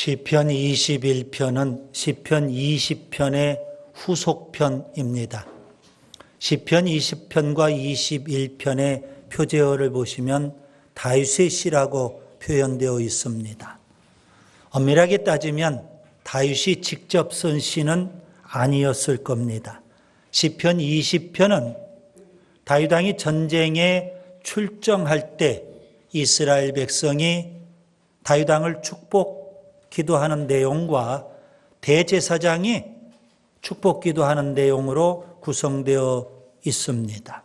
시편 21편은 시편 20편의 후속편입니다. 시편 20편과 21편의 표제어를 보시면 다윗의 시라고 표현되어 있습니다. 엄밀하게 따지면 다윗이 직접 쓴 시는 아니었을 겁니다. 시편 20편은 다윗 왕이 전쟁에 출정할 때 이스라엘 백성이 다윗 왕을 축복 기도하는 내용과 대제사장이 축복 기도하는 내용으로 구성되어 있습니다.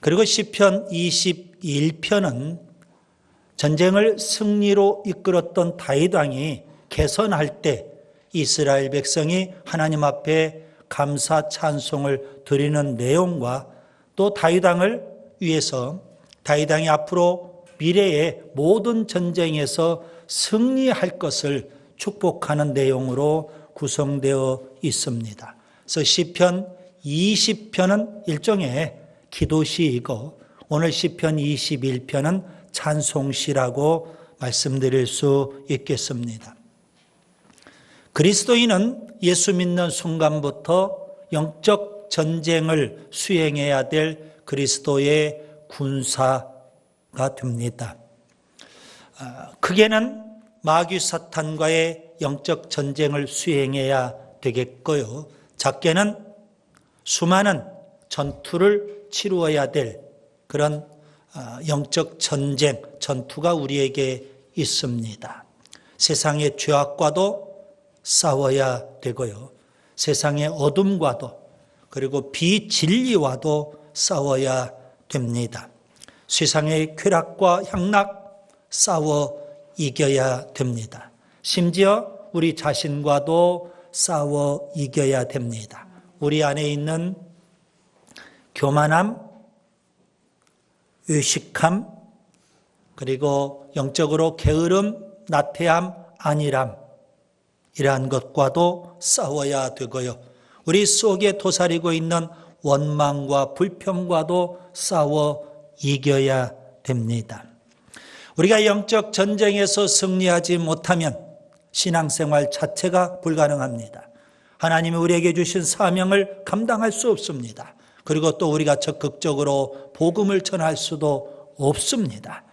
그리고 시편 21편은 전쟁을 승리로 이끌었던 다윗 왕이 개선할 때 이스라엘 백성이 하나님 앞에 감사 찬송을 드리는 내용과 또 다윗 왕을 위해서 다윗 왕이 앞으로 미래의 모든 전쟁에서 승리할 것을 축복하는 내용으로 구성되어 있습니다. 그래서 시편 20편은 일종의 기도시이고 오늘 시편 21편은 찬송시라고 말씀드릴 수 있겠습니다. 그리스도인은 예수 믿는 순간부터 영적 전쟁을 수행해야 될 그리스도의 군사 가 됩니다. 크게는 마귀 사탄과의 영적 전쟁을 수행해야 되겠고요. 작게는 수많은 전투를 치루어야 될 그런 영적 전쟁, 전투가 우리에게 있습니다. 세상의 죄악과도 싸워야 되고요. 세상의 어둠과도 그리고 비진리와도 싸워야 됩니다. 세상의 쾌락과 향락 싸워 이겨야 됩니다. 심지어 우리 자신과도 싸워 이겨야 됩니다. 우리 안에 있는 교만함, 의식함, 그리고 영적으로 게으름, 나태함, 안일함, 이러한 것과도 싸워야 되고요. 우리 속에 도사리고 있는 원망과 불평과도 싸워 이겨야 됩니다. 우리가 영적 전쟁에서 승리하지 못하면 신앙생활 자체가 불가능합니다. 하나님이 우리에게 주신 사명을 감당할 수 없습니다. 그리고 또 우리가 적극적으로 복음을 전할 수도 없습니다.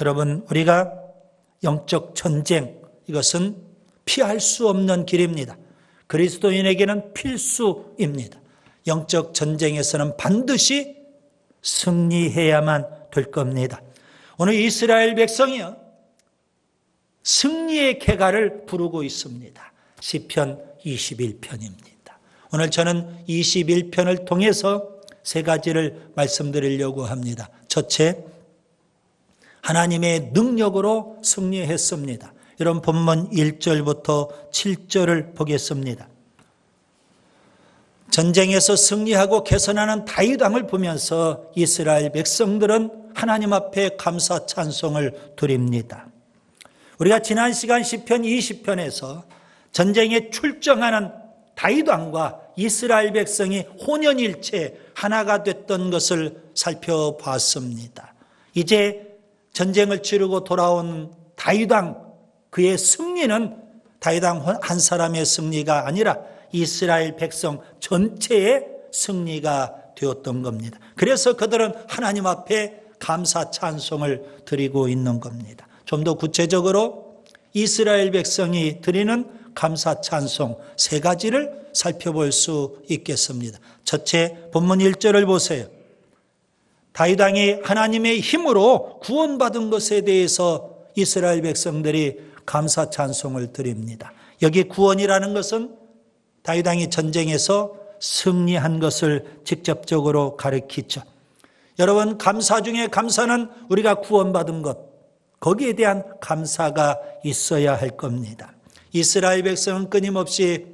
여러분, 우리가 영적 전쟁, 이것은 피할 수 없는 길입니다. 그리스도인에게는 필수입니다. 영적 전쟁에서는 반드시 승리해야만 될 겁니다. 오늘 이스라엘 백성이요. 승리의 개가를 부르고 있습니다. 시편 21편입니다. 오늘 저는 21편을 통해서 세 가지를 말씀드리려고 합니다. 첫째, 하나님의 능력으로 승리했습니다. 여러분 본문 1절부터 7절을 보겠습니다. 전쟁에서 승리하고 개선하는 다윗 왕을 보면서 이스라엘 백성들은 하나님 앞에 감사 찬송을 드립니다. 우리가 지난 시간 시편 20편에서 전쟁에 출정하는 다윗 왕과 이스라엘 백성이 혼연일체 하나가 됐던 것을 살펴봤습니다. 이제 전쟁을 치르고 돌아온 다윗 왕 그의 승리는 다윗 왕 한 사람의 승리가 아니라 이스라엘 백성 전체의 승리가 되었던 겁니다. 그래서 그들은 하나님 앞에 감사 찬송을 드리고 있는 겁니다. 좀 더 구체적으로 이스라엘 백성이 드리는 감사 찬송 세 가지를 살펴볼 수 있겠습니다. 첫째, 본문 1절을 보세요. 다윗 왕이 하나님의 힘으로 구원받은 것에 대해서 이스라엘 백성들이 감사 찬송을 드립니다. 여기 구원이라는 것은 다윗 왕이 전쟁에서 승리한 것을 직접적으로 가리키죠. 여러분 감사 중에 감사는 우리가 구원받은 것 거기에 대한 감사가 있어야 할 겁니다. 이스라엘 백성은 끊임없이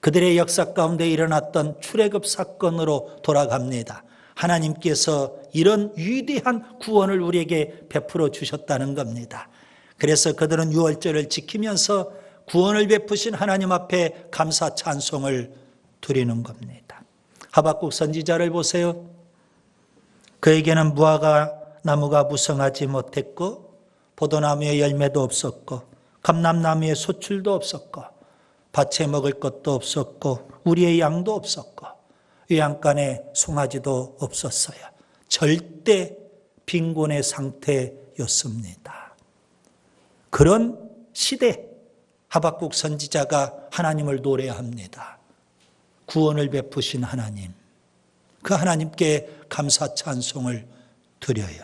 그들의 역사 가운데 일어났던 출애굽 사건으로 돌아갑니다. 하나님께서 이런 위대한 구원을 우리에게 베풀어 주셨다는 겁니다. 그래서 그들은 유월절을 지키면서 구원을 베푸신 하나님 앞에 감사 찬송을 드리는 겁니다. 하박국 선지자를 보세요. 그에게는 무화과 나무가 무성하지 못했고 포도나무의 열매도 없었고 감람나무에 소출도 없었고 밭에 먹을 것도 없었고 우리의 양도 없었고 외양간에 송아지도 없었어요. 절대 빈곤의 상태였습니다. 그런 시대 하박국 선지자가 하나님을 노래합니다. 구원을 베푸신 하나님. 그 하나님께 감사 찬송을 드려요.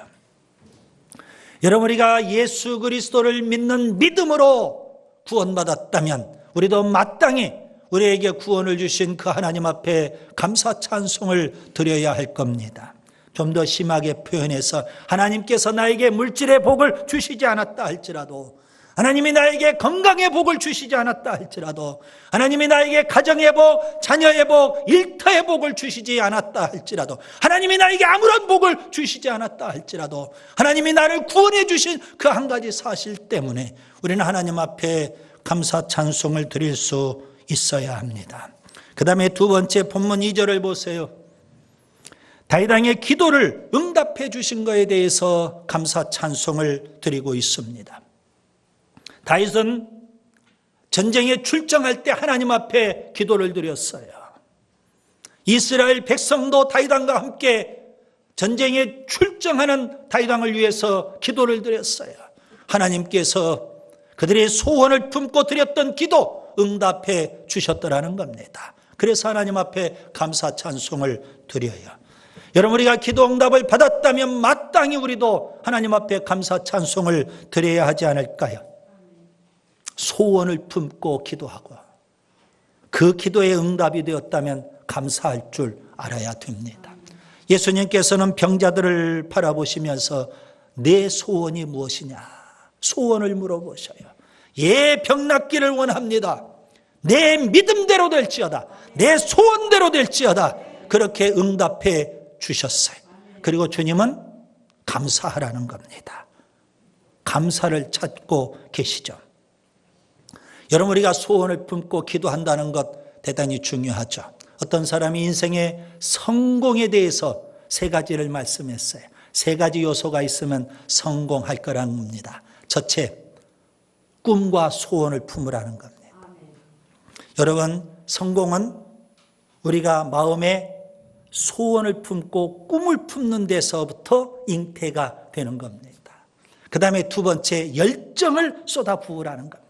여러분 우리가 예수 그리스도를 믿는 믿음으로 구원받았다면 우리도 마땅히 우리에게 구원을 주신 그 하나님 앞에 감사 찬송을 드려야 할 겁니다. 좀 더 심하게 표현해서 하나님께서 나에게 물질의 복을 주시지 않았다 할지라도 하나님이 나에게 건강의 복을 주시지 않았다 할지라도 하나님이 나에게 가정의 복, 자녀의 복, 일터의 복을 주시지 않았다 할지라도 하나님이 나에게 아무런 복을 주시지 않았다 할지라도 하나님이 나를 구원해 주신 그 한 가지 사실 때문에 우리는 하나님 앞에 감사 찬송을 드릴 수 있어야 합니다. 그 다음에 두 번째 본문 2절을 보세요. 다이당의 기도를 응답해 주신 것에 대해서 감사 찬송을 드리고 있습니다. 다윗은 전쟁에 출정할 때 하나님 앞에 기도를 드렸어요. 이스라엘 백성도 다윗왕과 함께 전쟁에 출정하는 다윗왕을 위해서 기도를 드렸어요. 하나님께서 그들의 소원을 품고 드렸던 기도 응답해 주셨더라는 겁니다. 그래서 하나님 앞에 감사 찬송을 드려요. 여러분 우리가 기도 응답을 받았다면 마땅히 우리도 하나님 앞에 감사 찬송을 드려야 하지 않을까요? 소원을 품고 기도하고 그 기도에 응답이 되었다면 감사할 줄 알아야 됩니다. 예수님께서는 병자들을 바라보시면서 내 소원이 무엇이냐? 소원을 물어보셔요. 예, 병 낫기를 원합니다. 내 믿음대로 될지어다. 내 소원대로 될지어다. 그렇게 응답해 주셨어요. 그리고 주님은 감사하라는 겁니다. 감사를 찾고 계시죠. 여러분 우리가 소원을 품고 기도한다는 것 대단히 중요하죠. 어떤 사람이 인생의 성공에 대해서 세 가지를 말씀했어요. 세 가지 요소가 있으면 성공할 거라는 겁니다. 첫째, 꿈과 소원을 품으라는 겁니다. 여러분, 성공은 우리가 마음에 소원을 품고 꿈을 품는 데서부터 잉태가 되는 겁니다. 그 다음에 두 번째, 열정을 쏟아 부으라는 겁니다.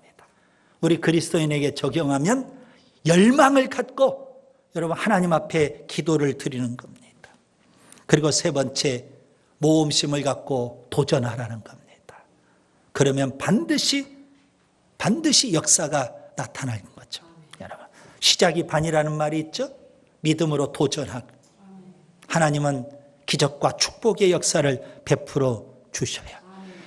우리 그리스도인에게 적용하면 열망을 갖고 여러분 하나님 앞에 기도를 드리는 겁니다. 그리고 세 번째 모험심을 갖고 도전하라는 겁니다. 그러면 반드시 반드시 역사가 나타나는 거죠. 여러분 시작이 반이라는 말이 있죠. 믿음으로 도전하고 하나님은 기적과 축복의 역사를 베풀어 주셔요.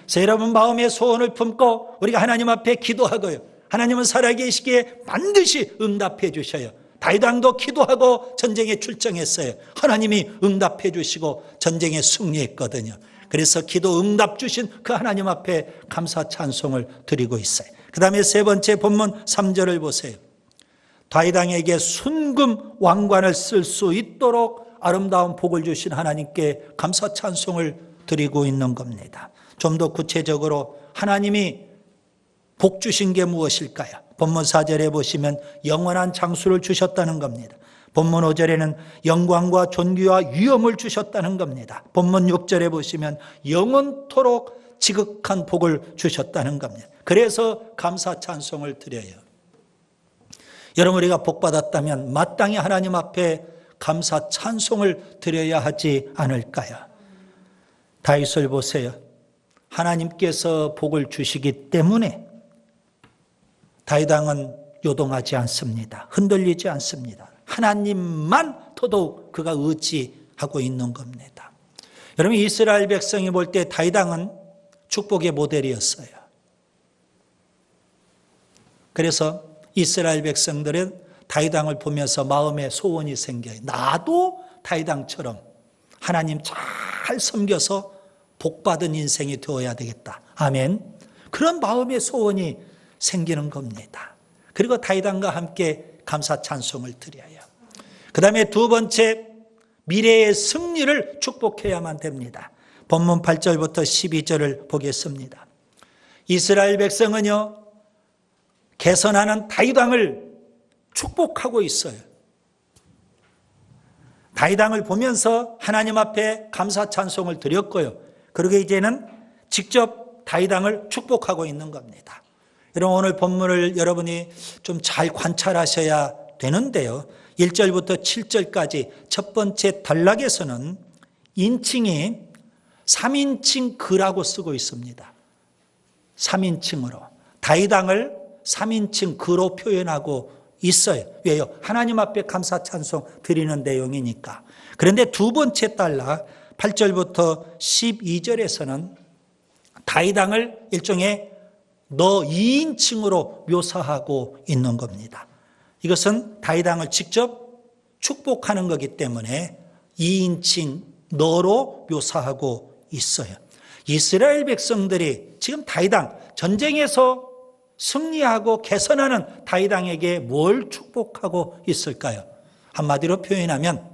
그래서 여러분 마음의 소원을 품고 우리가 하나님 앞에 기도하고요. 하나님은 살아계시기에 반드시 응답해 주셔요. 다이당도 기도하고 전쟁에 출정했어요. 하나님이 응답해 주시고 전쟁에 승리했거든요. 그래서 기도 응답 주신 그 하나님 앞에 감사 찬송을 드리고 있어요. 그 다음에 세 번째 본문 3절을 보세요. 다이당에게 순금 왕관을 쓸 수 있도록 아름다운 복을 주신 하나님께 감사 찬송을 드리고 있는 겁니다. 좀 더 구체적으로 하나님이 복 주신 게 무엇일까요? 본문 4절에 보시면 영원한 장수를 주셨다는 겁니다. 본문 5절에는 영광과 존귀와 위엄을 주셨다는 겁니다. 본문 6절에 보시면 영원토록 지극한 복을 주셨다는 겁니다. 그래서 감사 찬송을 드려요. 여러분 우리가 복 받았다면 마땅히 하나님 앞에 감사 찬송을 드려야 하지 않을까요? 다윗을 보세요. 하나님께서 복을 주시기 때문에 다이당은 요동하지 않습니다. 흔들리지 않습니다. 하나님만 더더욱 그가 의지하고 있는 겁니다. 여러분 이스라엘 백성이 볼 때 다이당은 축복의 모델이었어요. 그래서 이스라엘 백성들은 다이당을 보면서 마음에 소원이 생겨요. 나도 다이당처럼 하나님 잘 섬겨서 복받은 인생이 되어야 되겠다. 아멘. 그런 마음의 소원이 생기는 겁니다. 그리고 다이당과 함께 감사 찬송을 드려요. 그 다음에 두 번째, 미래의 승리를 축복해야만 됩니다. 본문 8절부터 12절을 보겠습니다. 이스라엘 백성은요, 개선하는 다이당을 축복하고 있어요. 다이당을 보면서 하나님 앞에 감사 찬송을 드렸고요. 그러게 이제는 직접 다이당을 축복하고 있는 겁니다. 여러분 오늘 본문을 여러분이 좀 잘 관찰하셔야 되는데요. 1절부터 7절까지 첫 번째 단락에서는 인칭이 3인칭 그라고 쓰고 있습니다. 3인칭으로. 다이당을 3인칭 그로 표현하고 있어요. 왜요? 하나님 앞에 감사 찬송 드리는 내용이니까. 그런데 두 번째 단락 8절부터 12절에서는 다이당을 일종의 너 2인칭으로 묘사하고 있는 겁니다. 이것은 다이당을 직접 축복하는 거기 때문에 2인칭 너로 묘사하고 있어요. 이스라엘 백성들이 지금 다이당 전쟁에서 승리하고 개선하는 다이당에게 뭘 축복하고 있을까요? 한마디로 표현하면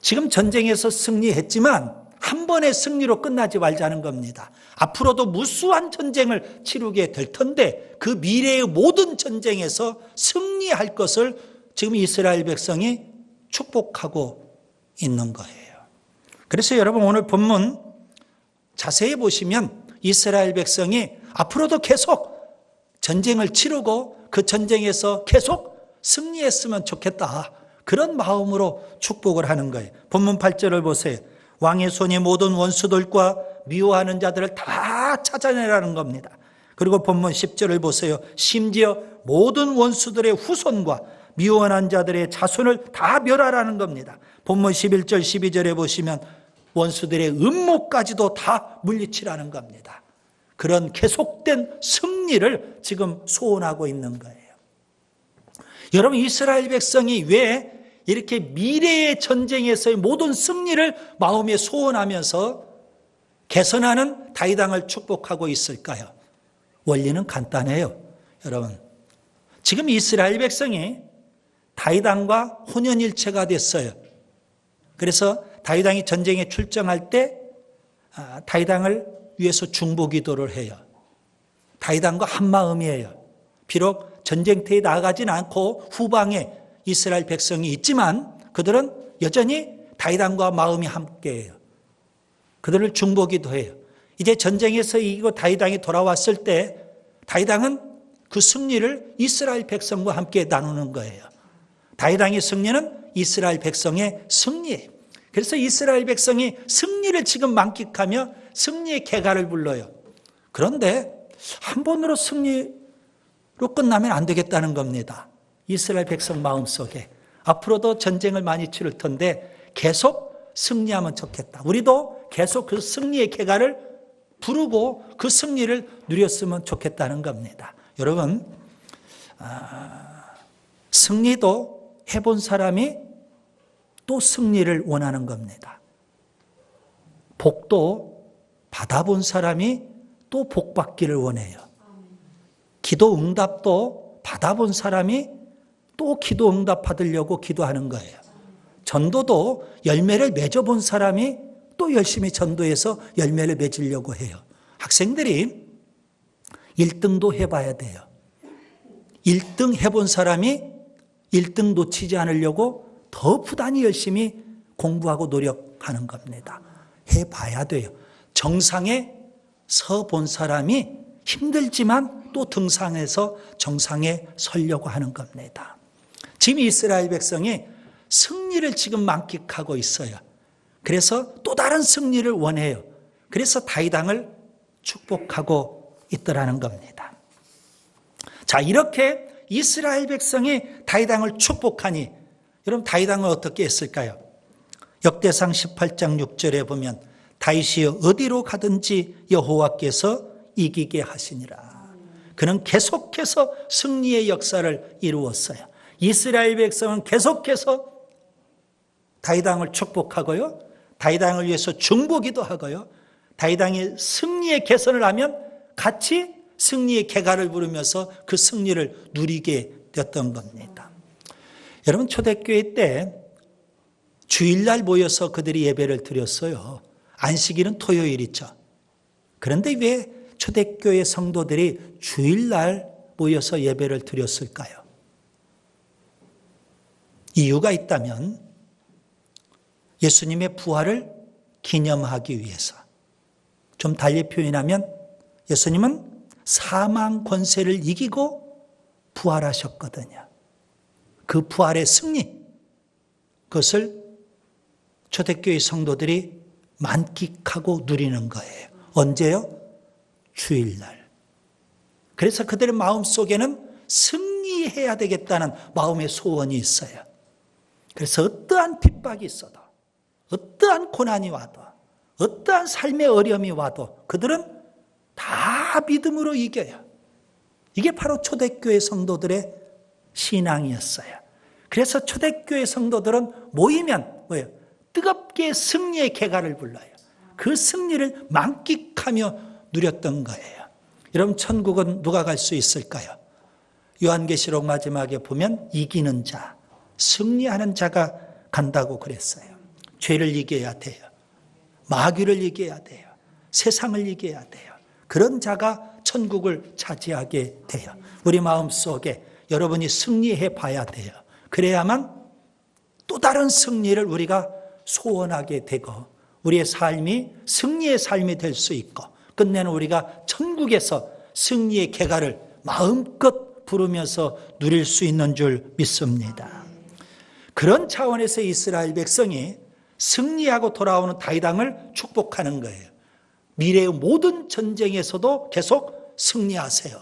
지금 전쟁에서 승리했지만 한 번의 승리로 끝나지 말자는 겁니다. 앞으로도 무수한 전쟁을 치르게 될 텐데 그 미래의 모든 전쟁에서 승리할 것을 지금 이스라엘 백성이 축복하고 있는 거예요. 그래서 여러분 오늘 본문 자세히 보시면 이스라엘 백성이 앞으로도 계속 전쟁을 치르고 그 전쟁에서 계속 승리했으면 좋겠다. 그런 마음으로 축복을 하는 거예요. 본문 8절을 보세요. 왕의 손이 모든 원수들과 미워하는 자들을 다 찾아내라는 겁니다. 그리고 본문 10절을 보세요. 심지어 모든 원수들의 후손과 미워하는 자들의 자손을 다 멸하라는 겁니다. 본문 11절, 12절에 보시면 원수들의 음모까지도 다 물리치라는 겁니다. 그런 계속된 승리를 지금 소원하고 있는 거예요. 여러분, 이스라엘 백성이 왜 이렇게 미래의 전쟁에서의 모든 승리를 마음에 소원하면서 개선하는 다이당을 축복하고 있을까요? 원리는 간단해요. 여러분. 지금 이스라엘 백성이 다이당과 혼연일체가 됐어요. 그래서 다이당이 전쟁에 출정할 때 아, 다이당을 위해서 중보기도를 해요. 다이당과 한 마음이에요. 비록 전쟁터에 나가진 않고 후방에 이스라엘 백성이 있지만 그들은 여전히 다이당과 마음이 함께해요. 그들을 중보기도 해요. 이제 전쟁에서 이기고 다이당이 돌아왔을 때 다이당은 그 승리를 이스라엘 백성과 함께 나누는 거예요. 다이당의 승리는 이스라엘 백성의 승리예요. 그래서 이스라엘 백성이 승리를 지금 만끽하며 승리의 개가를 불러요. 그런데 한 번으로 승리로 끝나면 안 되겠다는 겁니다. 이스라엘 백성 마음속에 앞으로도 전쟁을 많이 치를 텐데 계속 승리하면 좋겠다. 우리도 계속 그 승리의 개가를 부르고 그 승리를 누렸으면 좋겠다는 겁니다. 여러분, 아, 승리도 해본 사람이 또 승리를 원하는 겁니다. 복도 받아본 사람이 또 복받기를 원해요. 기도 응답도 받아본 사람이 또 기도 응답 받으려고 기도하는 거예요. 전도도 열매를 맺어본 사람이 또 열심히 전도해서 열매를 맺으려고 해요. 학생들이 1등도 해봐야 돼요. 1등 해본 사람이 1등 놓치지 않으려고 더 부단히 열심히 공부하고 노력하는 겁니다. 해봐야 돼요. 정상에 서 본 사람이 힘들지만 또 등상해서 정상에 서려고 하는 겁니다. 지금 이스라엘 백성이 승리를 지금 만끽하고 있어요. 그래서 또 다른 승리를 원해요. 그래서 다이당을 축복하고 있더라는 겁니다. 자, 이렇게 이스라엘 백성이 다이당을 축복하니 여러분 다이당을 어떻게 했을까요? 역대상 18장 6절에 보면 다윗이 어디로 가든지 여호와께서 이기게 하시니라. 그는 계속해서 승리의 역사를 이루었어요. 이스라엘 백성은 계속해서 다이당을 축복하고요. 다이당을 위해서 중보기도 하고요. 다이당이 승리의 개선을 하면 같이 승리의 개가를 부르면서 그 승리를 누리게 됐던 겁니다. 여러분 초대교회 때 주일날 모여서 그들이 예배를 드렸어요. 안식일은 토요일이죠. 그런데 왜 초대교회 성도들이 주일날 모여서 예배를 드렸을까요? 이유가 있다면 예수님의 부활을 기념하기 위해서 좀 달리 표현하면 예수님은 사망 권세를 이기고 부활하셨거든요. 그 부활의 승리, 그것을 초대교회 성도들이 만끽하고 누리는 거예요. 언제요? 주일날. 그래서 그들의 마음 속에는 승리해야 되겠다는 마음의 소원이 있어요. 그래서 어떠한 핍박이 있어도, 어떠한 고난이 와도, 어떠한 삶의 어려움이 와도 그들은 다 믿음으로 이겨요. 이게 바로 초대교회 성도들의 신앙이었어요. 그래서 초대교회 성도들은 모이면 뭐예요? 뜨겁게 승리의 개가를 불러요. 그 승리를 만끽하며 누렸던 거예요. 여러분 천국은 누가 갈 수 있을까요? 요한계시록 마지막에 보면 이기는 자, 승리하는 자가 간다고 그랬어요. 죄를 이겨야 돼요. 마귀를 이겨야 돼요. 세상을 이겨야 돼요. 그런 자가 천국을 차지하게 돼요. 우리 마음 속에 여러분이 승리해 봐야 돼요. 그래야만 또 다른 승리를 우리가 소원하게 되고 우리의 삶이 승리의 삶이 될 수 있고 끝내는 우리가 천국에서 승리의 개가를 마음껏 부르면서 누릴 수 있는 줄 믿습니다. 그런 차원에서 이스라엘 백성이 승리하고 돌아오는 다이당을 축복하는 거예요. 미래의 모든 전쟁에서도 계속 승리하세요.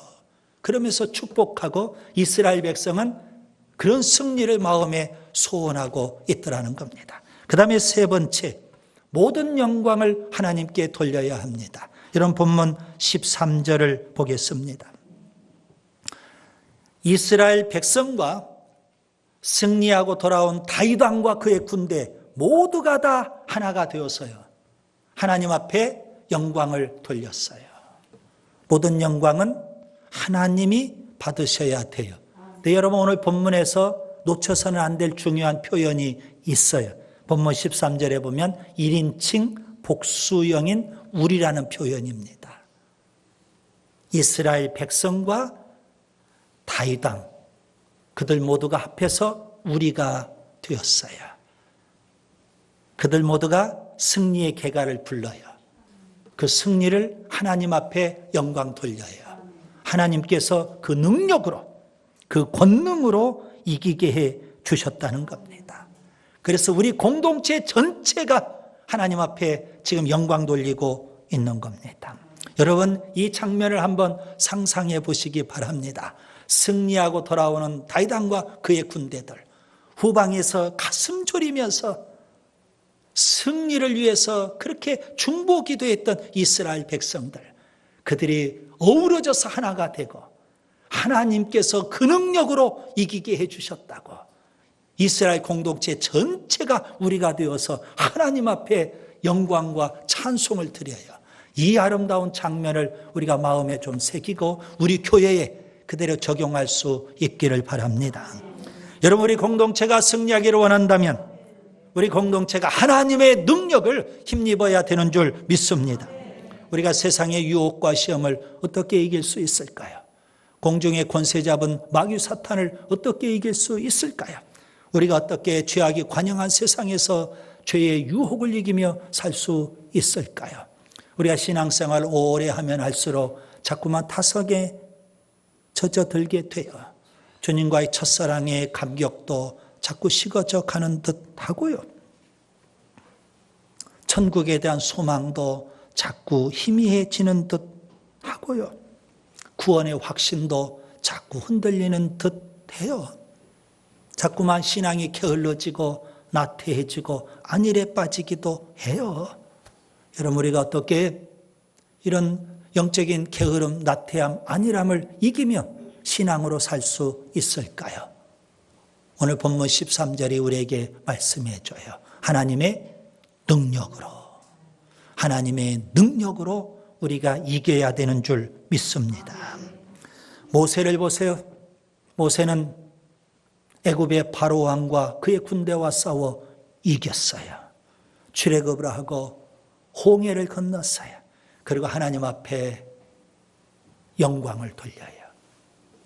그러면서 축복하고 이스라엘 백성은 그런 승리를 마음에 소원하고 있더라는 겁니다. 그 다음에 세 번째, 모든 영광을 하나님께 돌려야 합니다. 이런 본문 13절을 보겠습니다. 이스라엘 백성과 승리하고 돌아온 다이당과 그의 군대 모두가 다 하나가 되어서요. 하나님 앞에 영광을 돌렸어요. 모든 영광은 하나님이 받으셔야 돼요. 네, 여러분 오늘 본문에서 놓쳐서는 안 될 중요한 표현이 있어요. 본문 13절에 보면 1인칭 복수형인 우리라는 표현입니다. 이스라엘 백성과 다이당 그들 모두가 합해서 우리가 되었어요. 그들 모두가 승리의 개가를 불러요. 그 승리를 하나님 앞에 영광 돌려요. 하나님께서 그 능력으로, 그 권능으로 이기게 해 주셨다는 겁니다. 그래서 우리 공동체 전체가 하나님 앞에 지금 영광 돌리고 있는 겁니다. 여러분, 이 장면을 한번 상상해 보시기 바랍니다. 승리하고 돌아오는 다이당과 그의 군대들, 후방에서 가슴 졸이면서 승리를 위해서 그렇게 중보 기도했던 이스라엘 백성들, 그들이 어우러져서 하나가 되고 하나님께서 그 능력으로 이기게 해주셨다고 이스라엘 공동체 전체가 우리가 되어서 하나님 앞에 영광과 찬송을 드려요. 이 아름다운 장면을 우리가 마음에 좀 새기고 우리 교회에 그대로 적용할 수 있기를 바랍니다. 여러분, 우리 공동체가 승리하기를 원한다면 우리 공동체가 하나님의 능력을 힘입어야 되는 줄 믿습니다. 우리가 세상의 유혹과 시험을 어떻게 이길 수 있을까요? 공중의 권세 잡은 마귀 사탄을 어떻게 이길 수 있을까요? 우리가 어떻게 죄악이 관영한 세상에서 죄의 유혹을 이기며 살 수 있을까요? 우리가 신앙생활 오래 하면 할수록 자꾸만 타석에 젖어들게 돼요. 주님과의 첫사랑의 감격도 자꾸 식어져 가는 듯 하고요. 천국에 대한 소망도 자꾸 희미해지는 듯 하고요. 구원의 확신도 자꾸 흔들리는 듯 해요. 자꾸만 신앙이 게을러지고 나태해지고 안일해 빠지기도 해요. 여러분, 우리가 어떻게 이런 영적인 게으름, 나태함, 안일함을 이기며 신앙으로 살 수 있을까요? 오늘 본문 13절이 우리에게 말씀해 줘요. 하나님의 능력으로. 하나님의 능력으로 우리가 이겨야 되는 줄 믿습니다. 모세를 보세요. 모세는 애굽의 바로 왕과 그의 군대와 싸워 이겼어요. 출애굽을 하고 홍해를 건넜어요. 그리고 하나님 앞에 영광을 돌려요.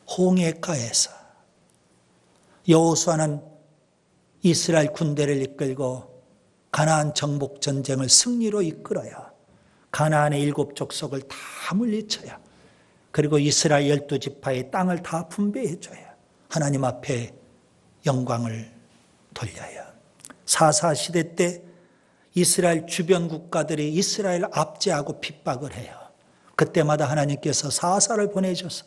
홍해가에서 여호수아는 이스라엘 군대를 이끌고 가나안 정복 전쟁을 승리로 이끌어야 가나안의 일곱 족속을 다 물리쳐야 그리고 이스라엘 열두 지파의 땅을 다 분배해 줘야 하나님 앞에 영광을 돌려요. 사사 시대 때 이스라엘 주변 국가들이 이스라엘 압제하고 핍박을 해요. 그때마다 하나님께서 사사를 보내셔서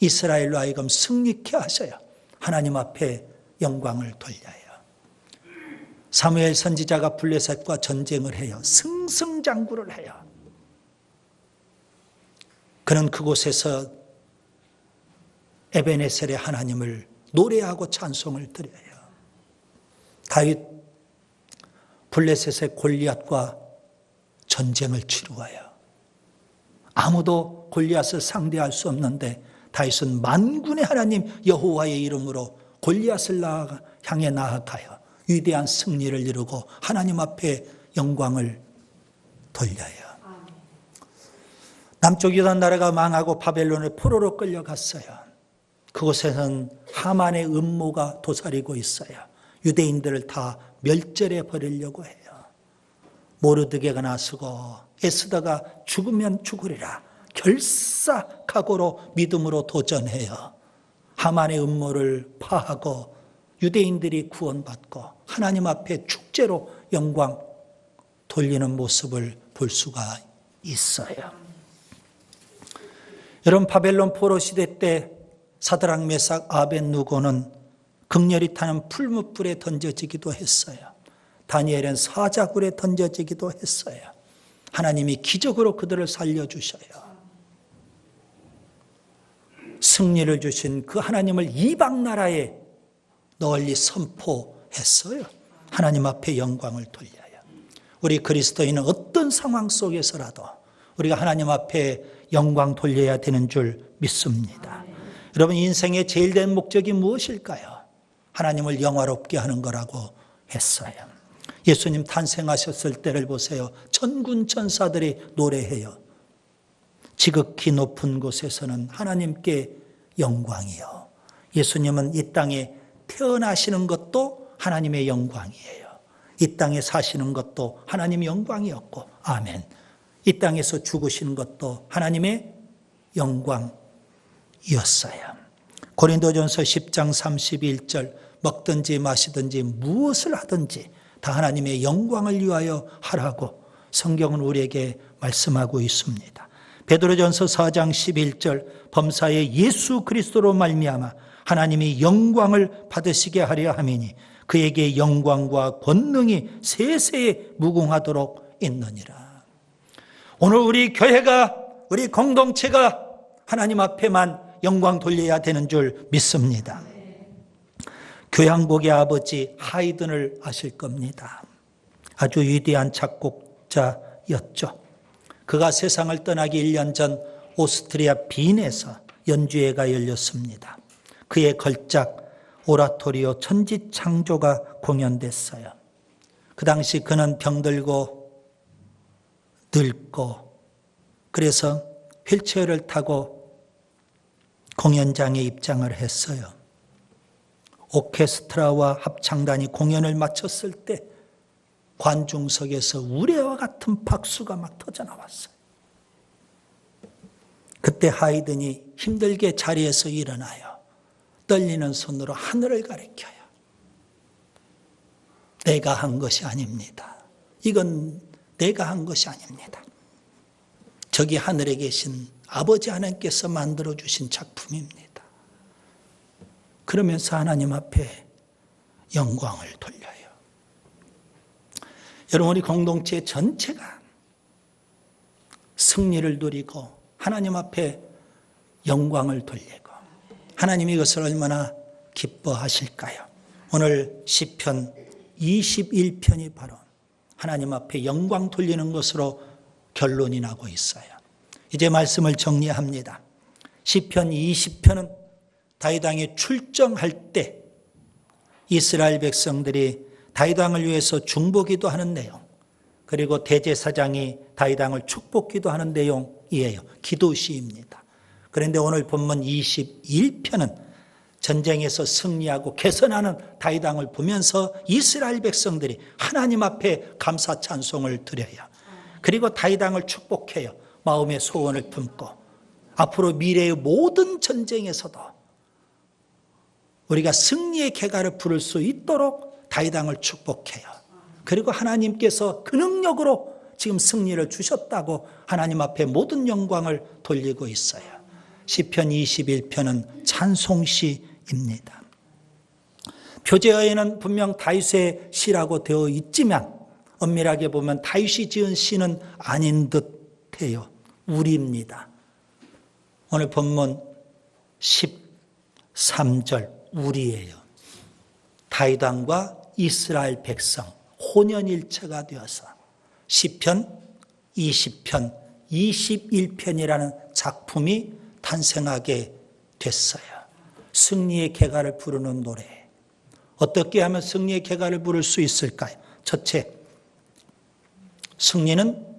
이스라엘로 하여금 승리케 하셔요. 하나님 앞에 영광을 돌려요. 사무엘 선지자가 블레셋과 전쟁을 해요. 승승장구를 해요. 그는 그곳에서 에베네셀의 하나님을 노래하고 찬송을 드려요. 다윗 블레셋의 골리앗과 전쟁을 치루어요. 아무도 골리앗을 상대할 수 없는데 다윗은 만군의 하나님 여호와의 이름으로 골리앗을 나아가, 향해 나아가요. 위대한 승리를 이루고 하나님 앞에 영광을 돌려요. 남쪽 유다 나라가 망하고 바벨론의 포로로 끌려갔어요. 그곳에는 하만의 음모가 도사리고 있어요. 유대인들을 다 멸절해 버리려고 해요. 모르드게가 나서고 에스더가 죽으면 죽으리라 결사 각오로 믿음으로 도전해요. 하만의 음모를 파하고 유대인들이 구원받고 하나님 앞에 축제로 영광 돌리는 모습을 볼 수가 있어요. 여러분 바벨론 포로 시대 때 사드랑 메삭 아벤누고는 극렬히 타는 풀무불에 던져지기도 했어요. 다니엘은 사자굴에 던져지기도 했어요. 하나님이 기적으로 그들을 살려주셔요. 승리를 주신 그 하나님을 이방 나라에 널리 선포했어요. 하나님 앞에 영광을 돌려요. 우리 그리스도인은 어떤 상황 속에서라도 우리가 하나님 앞에 영광 돌려야 되는 줄 믿습니다. 여러분 인생의 제일 된 목적이 무엇일까요? 하나님을 영화롭게 하는 거라고 했어요. 예수님 탄생하셨을 때를 보세요. 천군 천사들이 노래해요. 지극히 높은 곳에서는 하나님께 영광이요. 예수님은 이 땅에 태어나시는 것도 하나님의 영광이에요. 이 땅에 사시는 것도 하나님의 영광이었고, 아멘. 이 땅에서 죽으시는 것도 하나님의 영광이었어요. 고린도전서 10장 31절 먹든지 마시든지 무엇을 하든지 다 하나님의 영광을 위하여 하라고 성경은 우리에게 말씀하고 있습니다. 베드로전서 4장 11절 범사의 예수 그리스도로 말미암아 하나님이 영광을 받으시게 하려 함이니 그에게 영광과 권능이 세세에 무궁하도록 있느니라. 오늘 우리 교회가 우리 공동체가 하나님 앞에만 영광 돌려야 되는 줄 믿습니다. 교양복의 아버지 하이든을 아실 겁니다. 아주 위대한 작곡자였죠. 그가 세상을 떠나기 1년 전 오스트리아 빈에서 연주회가 열렸습니다. 그의 걸작 오라토리오 천지창조가 공연됐어요. 그 당시 그는 병들고 늙고 그래서 휠체어를 타고 공연장에 입장을 했어요. 오케스트라와 합창단이 공연을 마쳤을 때 관중석에서 우레와 같은 박수가 막 터져 나왔어요. 그때 하이든이 힘들게 자리에서 일어나요. 떨리는 손으로 하늘을 가리켜요. 내가 한 것이 아닙니다. 이건 내가 한 것이 아닙니다. 저기 하늘에 계신 아버지 하나님께서 만들어 주신 작품입니다. 그러면서 하나님 앞에 영광을 돌려요. 여러분, 우리 공동체 전체가 승리를 누리고 하나님 앞에 영광을 돌리고 하나님이 이것을 얼마나 기뻐하실까요? 오늘 시편 21편이 바로 하나님 앞에 영광 돌리는 것으로 결론이 나고 있어요. 이제 말씀을 정리합니다. 시편 20편은 다윗 왕이 출정할 때 이스라엘 백성들이 다윗 왕을 위해서 중보기도 하는 내용 그리고 대제사장이 다윗 왕을 축복기도 하는 내용이에요. 기도 시입니다. 그런데 오늘 본문 21편은 전쟁에서 승리하고 개선하는 다윗 왕을 보면서 이스라엘 백성들이 하나님 앞에 감사 찬송을 드려요. 그리고 다윗 왕을 축복해요. 마음의 소원을 품고 앞으로 미래의 모든 전쟁에서도 우리가 승리의 개가를 부를 수 있도록 다윗 왕을 축복해요. 그리고 하나님께서 그 능력으로 지금 승리를 주셨다고 하나님 앞에 모든 영광을 돌리고 있어요. 시편 21편은 찬송시입니다. 표제어에는 분명 다윗의 시라고 되어 있지만 엄밀하게 보면 다윗이 지은 시는 아닌 듯 해요. 우리입니다. 오늘 본문 13절 우리예요. 다윗 왕과 이스라엘 백성 혼연일체가 되어서 시편 20편 21편이라는 작품이 탄생하게 됐어요. 승리의 개가를 부르는 노래. 어떻게 하면 승리의 개가를 부를 수 있을까요? 첫째, 승리는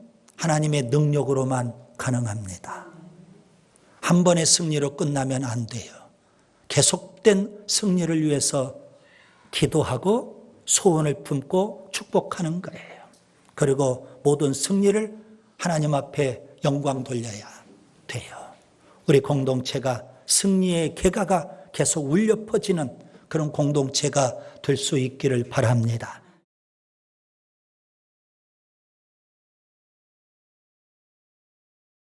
하나님의 능력으로만 가능합니다. 한 번의 승리로 끝나면 안 돼요. 계속된 승리를 위해서 기도하고 소원을 품고 축복하는 거예요. 그리고 모든 승리를 하나님 앞에 영광 돌려야 돼요. 우리 공동체가 승리의 개가가 계속 울려 퍼지는 그런 공동체가 될 수 있기를 바랍니다.